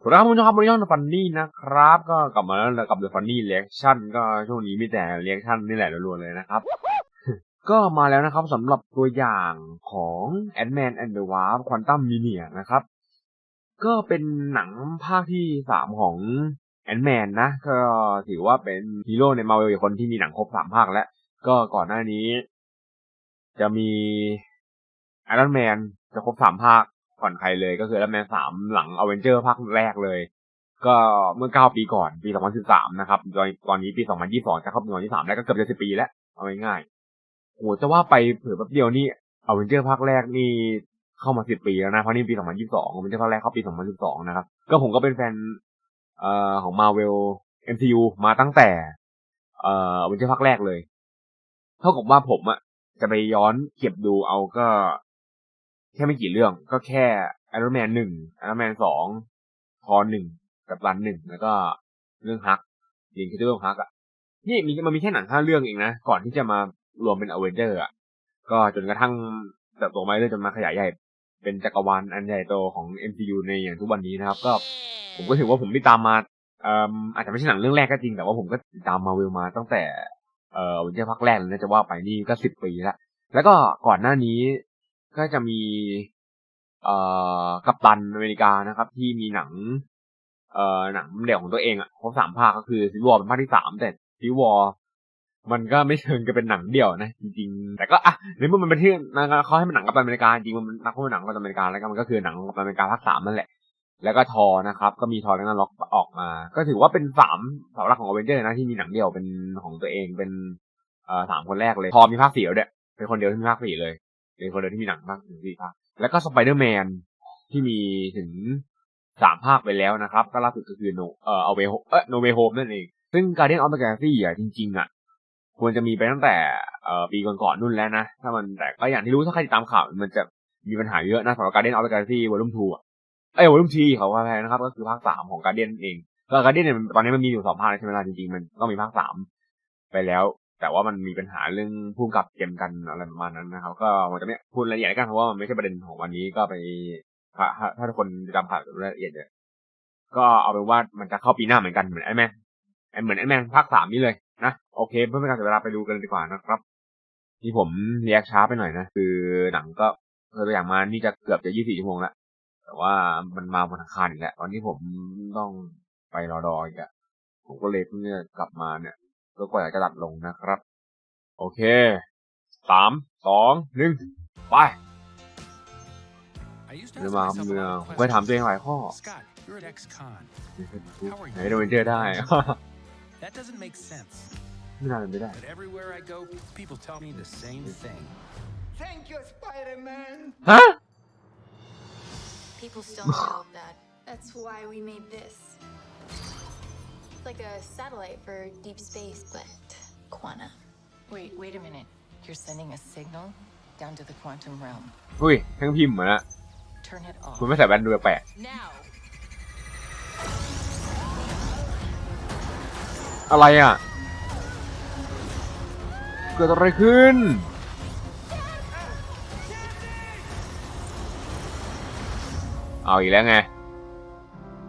สวัสดีครับคุณผู้ชมครับวันนี้ช่องฟันนี่นะครับ ก็กลับมาแล้วกับ The Funny Reaction ก็ช่วงนี้มีแต่ Reaction นี่แหละล้วนๆเลยนะครับ ก็มาแล้วนะครับสำหรับตัวอย่างของ Ant-Man and the Wasp Quantum Mania นะครับ ก็เป็นหนังภาคที่สามของ Ant-Man นะ ก็ถือว่าเป็นฮีโร่ในมาเวลคนที่มีหนังครบสามภาคแล้ว ก็ก่อนหน้านี้ จะมี Iron Man จะครบสามภาค ก่อนใครเลยก็คือ Iron Man สามหลัง Avenger ภาคแรกเลย ก็เมื่อเก้าปีก่อนปี 2013 นะครับ ตอนตอนนี้ปี 2022 จะเข้าปี2023แล้วก็เกือบจะสิบปีแล้ว เอาง่ายๆโหจะว่าไปเผื่อแป๊บเดียวนี่ Avenger ภาคแรกนี่เข้ามาสิบปีแล้วนะ เพราะนี่ปี 2022 Avenger ภาคแรกเข้าปี 2012 นะครับ ก็ผมก็เป็นแฟนเอ่อของ Marvel MCU มาตั้งแต่ เอ่อ Avenger ภาคแรกเลย เท่ากับว่าผมอะจะไปย้อนเก็บดูเอาก็ ค่ไม่กี่เรื่องก็แค่ไอรอนแมนหนึ่งไอรอนแมนสองทอหนึ่งกับรันหนึ่งแล้วก็เรื่องฮักยิงคือเรื่องฮักอะนี่มีมันมีแค่หนังห้าเรื่องเองนะก่อนที่จะมารวมเป็นอเวนเจอร์อะก็จนกระทั่งเติบโตมาเรื่อยจนมาขยายใหญ่ เป็นจักรวาลอันใหญ่โตของ MCU ในอย่างทุกวันนี้นะครับ ก็ผมก็ถือว่าผมติดตามมาอาจจะไม่ใช่หนังเรื่องแรกก็จริงแต่ว่าผมก็ติดตามมาเวลมาตั้งแต่เอออเวนเจอร์ภาคแรกเลยนะจะว่าไปนี่ก็สิบปีแล้วแล้วก็ก่อนหน้านี้ ก็จะมีเอ่อกัปตันอเมริกานะครับ ที่มีหนัง เอ่อหนังเดี่ยวของตัวเองอะครบสามภาคก็คือซีวอร์เป็นภาคที่สามแต่ซีวอร์มันก็ไม่เชิงจะเป็นหนังเดี่ยวนะจริงๆ แต่ก็อะในเมื่อมันเป็นที่เขาให้มันหนังกัปตันอเมริกาจริงมันนักเขาเป็นหนังกัปตันอเมริกาแล้วก็มันก็คือหนังกัปตันอเมริกาภาคสามนั่นแหละ แล้วก็ทอนะครับ ก็มีทอแล้วก็ล็อกออกมา ก็ถือว่าเป็นสามเสาหลักของอเวนเจอร์นะที่มีหนังเดี่ยวเป็นของตัวเองเป็นเอ่อสามคนแรกเลยทอมีภาคสี่แล้วเด้เป็นคนเดียวที่มีภาคสี่เลย เป็นคนเดียวที่มีหนังภาคถึงสี่ภาคแล้วก็สไปเดอร์แมนที่มีถึงสามภาคไปแล้วนะครับ ก็ล่าสุดก็คือโนเอ่อเอาเวโฮเออโนเวโฮมนั่นเอง ซึ่งการเดียนออฟเดอะกาแล็กซี่อะจริง ๆ อะ ควรจะมีไปตั้งแต่เอ่อปีก่อนๆนู่นแล้วนะ ถ้ามันแต่ก็อย่างที่รู้ถ้าใครติดตามข่าวมันจะมีปัญหาเยอะนะสำหรับการเดียนออฟเดอะกาแล็กซี่วอลุ่มทูอะเอ้ยวอลุ่มทีเขาว่าแพงนะครับ ก็คือภาคสามของการเดียนเองแล้วการเดียนเนี่ยตอนนี้มันมีอยู่สองภาคใช่ไหมล่ะจริงๆมันต้องมีภาคสามไปแล้ว แต่ว่ามันมีปัญหาเรื่องพุ่มกับเกมกันอะไรประมาณนั้นนะครับ ก็มันจะไม่พูดรายละเอียดกันเพราะว่ามันไม่ใช่ประเด็นของวันนี้ก็ไปถ้าถ้าทุกคนจำผ่านรายละเอียดเนี่ยก็เอาเป็นว่ามันจะเข้าปีหน้าเหมือนกันเหมือนไอแมนเหมือนไอแมนภาคสามนี่เลยนะโอเคเพื่อไม่ให้การเสียเวลาไปดูกันดีกว่านะครับที่ผมเรียกช้าไปหน่อยนะคือหนังก็ตัวอย่างมานี่จะเกือบจะยี่สิบชั่วโมงแล้วแต่ว่ามันมาบนอาคารอีกแล้ววันนี้ผมต้องไปรอดออีกอะผมก็เลยเพิ่งกลับมาเนี่ย ก็กว่าจะตัดลงนะครับ โอเคสามสองหนึ่งไปเดี๋ยวมาเมืองผมเคยถามตัวเองหลายข้อ Scott, you're at ex-con. ไหนโดนเจอได้ That doesn't make sense. ไม่น่าเป็นไปได้ But everywhere I go, people tell me the same thing. Thank you, Spider-Man. ฮะ People still know that. That's why we made this. It's like a satellite for deep space, but quantum. Wait, wait a minute. You're sending a signal down to the quantum realm. อุ้ยทั้งพิมพ์เหมือนอะ Turn it คุณ off. ไม่ใส่แว่นดูแปลก Now! อะไรอะเกิดอะไรขึ้น เอาอีกแล้วไง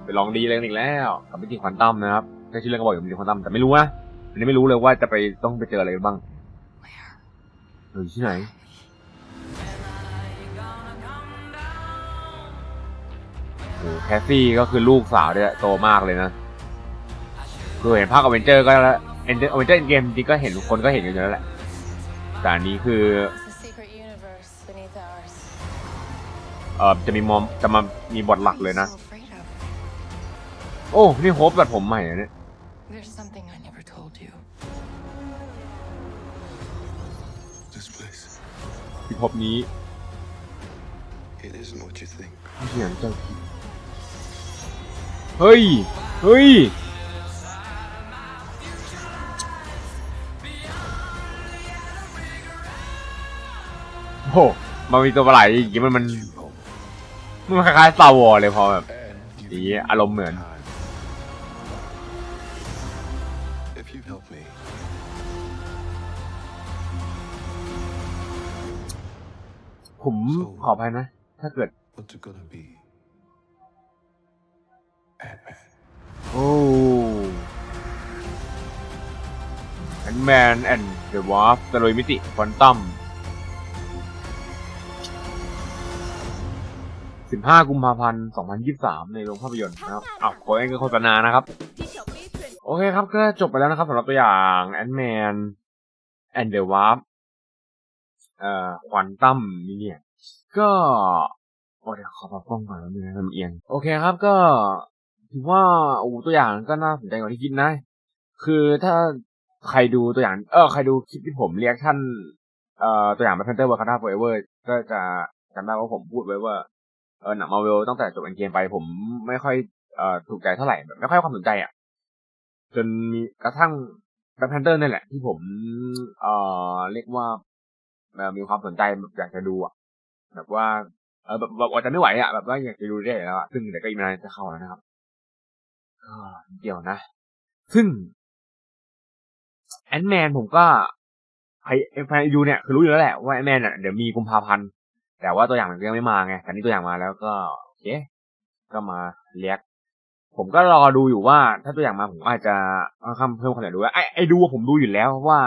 ไปลองดีเลยกันอีกแล้ว กับมิติควอนตัมนะครับ แค่ชื่อเรื่องก็บอกอยู่มิติควอนตัมแต่ไม่รู้นะอันนี้ไม่รู้เลยว่าจะไปต้องไปเจออะไรบ้างเอออที่ไหนโอ้แคสซี่ก็คือลูกสาวเนี่ยโตมากเลยนะคือเห็นภาคอเวนเจอร์ก็แล้วเอ็นอเวนเจอร์เกมจริงก็เห็นทุกคนก็เห็นกันอยู่แล้วแหละแต่อันนี้คือเอ่อจะมีมอมจะมามีบทหลักเลยนะ โอ้ นี่โฮปตัดผมใหม่เนี่ย There's something I never told you. This place, พิภพนี้ it isn't what you think. ไม่ใช่อย่างเจ้าคิดเฮ้ย เฮ้ย โอ้โหมันมีตัวประหลาดอย่างงี้มันมัน มันคล้ายๆ Star Wars เลยพอแบบ And อย่างงี้อารมณ์เหมือน time. ผมขออภัยนะ ถ้าเกิด โอ้แอนแมนแอนเดอะวอร์ฟตะลุยมิติควอนตัมสิบห้ากุมภาพันธ์สองพันยี่สิบสามในโรงภาพยนตร์นะครับอ้าวขอเองก็โฆษณานะครับ โอเคครับก็จบไปแล้วนะครับสำหรับตัวอย่างแอนแมนแอนเดอะวอร์ฟ อควอนตัมนี่เนี่ยก็โอ้เดี๋ยวขอปรับกล้องก่อนแล้วนึงนะมันเอียง โอเคครับก็ถือว่าโอ้ตัวอย่างก็น่าสนใจกว่าที่คิดนะ คือถ้าใครดูตัวอย่าง เออใครดูคลิปที่ผมเรียกท่านเอ่อตัวอย่าง Black Panther Wakanda Forever ก็จะจำได้ว่าผมพูดไว้ว่าเออหนังมาเวลตั้งแต่จบเอ็นเกมไปผมไม่ค่อยเอ่อถูกใจเท่าไหร่แบบไม่ค่อยความสนใจอะจนมีกระทั่ง Black Panther นั่แหละ ที่ผมเอ่อเรียกว่า มีความสนใจแบบอยากจะดูอะแบบว่าเออแบบแบบว่าจจะไม่ไหวอะแบบว่าอยากจะดูได้แล้วอะซึ่งเดี๋ยวก็อีกไม่นานจะเข้าแล้วนะครับก็เดี๋ยวนะ ซึ่งแอนแมนผมก็ไอไอยูเนี่ยคือรู้อยู่แล้วแหละว่าแอนแมนอะเดี๋ยวมีกุมภาพันธ์แต่ว่าตัวอย่างมันยังไม่มาไงแต่นี่ตัวอย่างมาแล้วก็โอเคก็มาเรียกผมก็รอดูอยู่ว่า ถ้าตัวอย่างมาผมอาจจะเอาคำเพิ่มความอยากดูไอไอดูผมดูอยู่แล้วว่า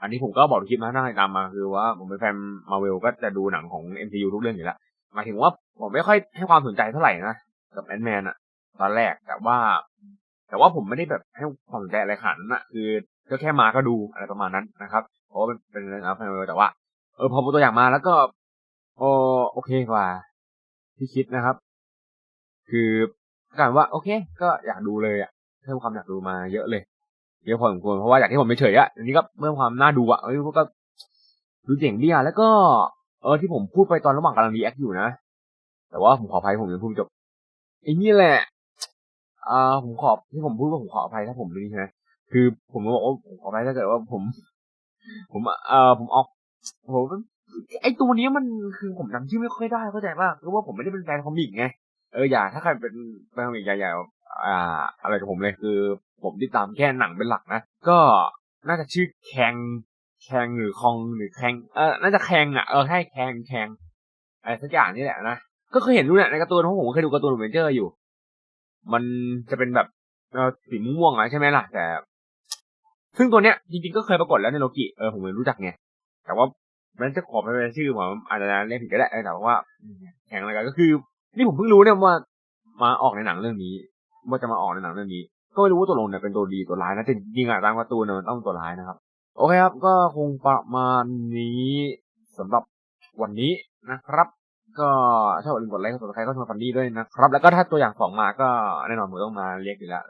อันนี้ผมก็บอกทุกคลิปนะถ้าใครตามมาคือว่าผมเป็นแฟนมาเวลก็จะดูหนังของ MCU ทุกเรื่องอยู่แล้วหมายถึงว่าผมไม่ค่อยให้ความสนใจเท่าไหร่นะกับแอนแมนอะตอนแรกแต่ว่า แต่ว่าผมไม่ได้แบบให้ความสนใจอะไรขนาดนั้นอะคือก็แค่มาก็ดูอะไรประมาณนั้นนะครับเพราะว่าเป็นเป็นเรื่องอัพเวลแต่ว่าเออพอตัวอย่างมาแล้วก็โอโอเคกว่าที่คิดนะครับ คือการว่าโอเค ก็อยากดูเลยอะเพิ่มความอยากดูมาเยอะเลย เยอะพอสมควรเพราะว่าอย่างที่ผมไม่เฉยอะอันนี้ก็เพิ่มความน่าดูอะเอ้ยก็ดูเจ๋งดีอะแล้วก็เออที่ผมพูดไปตอนระหว่างกำลังรีแอคอยู่นะ แต่ว่าผมขออภัยผมยังพูดจบไอ้นี่แหละอ่าผมขอที่ผมพูดว่าผมขออภัยถ้าผมนี่ใช่ไหมคือผมบอกว่าผมขออภัยถ้าเกิดว่าผม ผมเอ่อผมออกผมไอตัวนี้มันคือผมจำชื่อไม่ค่อยได้เข้าใจป่ะคือว่าผมไม่ได้เป็นแฟนคอมิกไงเอออย่าถ้าใครเป็นแฟนคอมิกอย่าอย่าอ่า อะไรกับผมเลยคือ ผมติดตามแค่หนังเป็นหลักนะ ก็น่าจะชื่อแคงแคงหรือคองหรือแคงเออน่าจะแคงอะเออใช่แคงแคงอะไรสักอย่างนี่แหละนะก็เคยเห็นดูเนี่ยในการ์ตูนเพราะผมเคยดูการ์ตูนเวนเจอร์อยู่ มันจะเป็นแบบเออสีม่วงๆอะใช่ไหมล่ะ แต่ ซึ่งตัวเนี้ยจริงๆก็เคยปรากฏแล้วในโลกิเออผมไม่รู้จักไงแต่ว่ามันจะขอไปเป็นชื่อผมอาจจะเล่นผิดก็ได้แต่ว่าแข่งอะไรกันก็คือ นี่ผมเพิ่งรู้เนี่ยว่ามาออกในหนังเรื่องนี้ ว่าจะมาออกในหนังเรื่องนี้ ก็ไม่รู้ว่าตัวลงเนี่ยเป็นตัวดีตัวร้ายนะแต่จริงๆอะตามการ์ตูนเนี่ยมันต้องตัวร้ายนะครับ โอเคครับ ก็คงประมาณนี้สำหรับวันนี้นะครับ ก็ถ้าอย่าลืมกดไลค์กดติดตามก็ชวนฟันดี้ด้วยนะครับ แล้วก็ถ้าตัวอย่างสองมาก็แน่นอนผมต้องมาเรียกอยู่แล้ว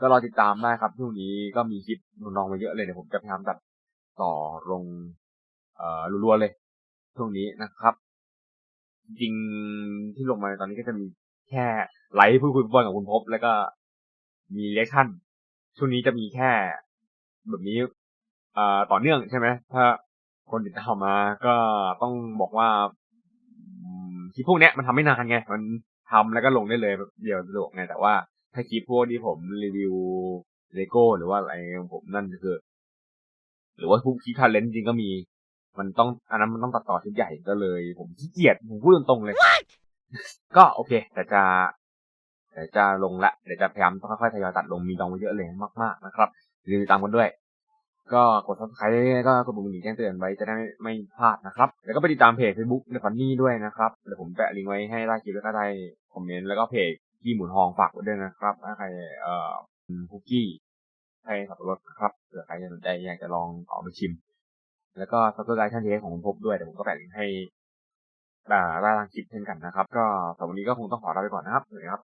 ก็รอติดตามได้ครับช่วงนี้ก็มีคลิปน้องๆมาเยอะเลยเดี๋ยวผมจะพยายามตัดต่อลงเอ่อรัวๆเลย ช่วงนี้นะครับ จริงที่ลงมาตอนนี้ก็จะมีแค่ไลฟ์พูดคุยฟุตบอลกับคุณพบแล้วก็ มีเรียกชั่นช่วงนี้จะมีแค่ แบบนี้เอ่อต่อเนื่องใช่ไหมถ้าคนติดตามมาก็ต้องบอกว่าอืมคลิปพวกเนี้ยมันทำไม่นานไง มันทำแล้วก็ลงได้เลยแบบเดียวสะดวกไง แต่ว่าถ้าคลิปพวกที่ผมรีวิวเลโก้หรือว่าอะไรของผมนั่นคือ หรือว่าพวกคลิปทาเลนจริงก็มี มันต้องอันนั้นมันต้องตัดต่อชุดใหญ่ก็เลย ผมขี้เกียจผมพูดตรงๆเลย ก็โอเค แต่จะ แต่จะลงละเดี๋ยวจะพยายามต้องค่อยๆทยอยตัดลงมีดองไว้เยอะเลยมากๆนะครับอย่าลืมตามกันด้วย ก็กด subscribe ก็กดปุ่มกระดิ่งแจ้งเตือนไว้จะได้ไม่ไม่พลาดนะครับ แล้วก็ไปติดตามเพจ Facebook เดฟันนี่ด้วยนะครับเดี๋ยวผมแปะลิงก์ไว้ให้ใต้คลิปแล้วก็ได้คอมเมนต์แล้วก็เพจกี้หมุนทองฝากไว้ด้วยนะครับถ้าใครเอ่อคุกกี้ให้สับรดนะครับเผื่อใครสนใจอยากจะลองเอาไปชิม แล้วก็ซับสไครต์ท่านเทสของคุณพบด้วยเดี๋ยวผมก็แปะลิงก์ให้อ่าใต้ล่างคลิปเช่นกันนะครับ ก็สำหรับวันนี้ก็คงต้องขอลาไปก่อนนะครับสวัสดีครับ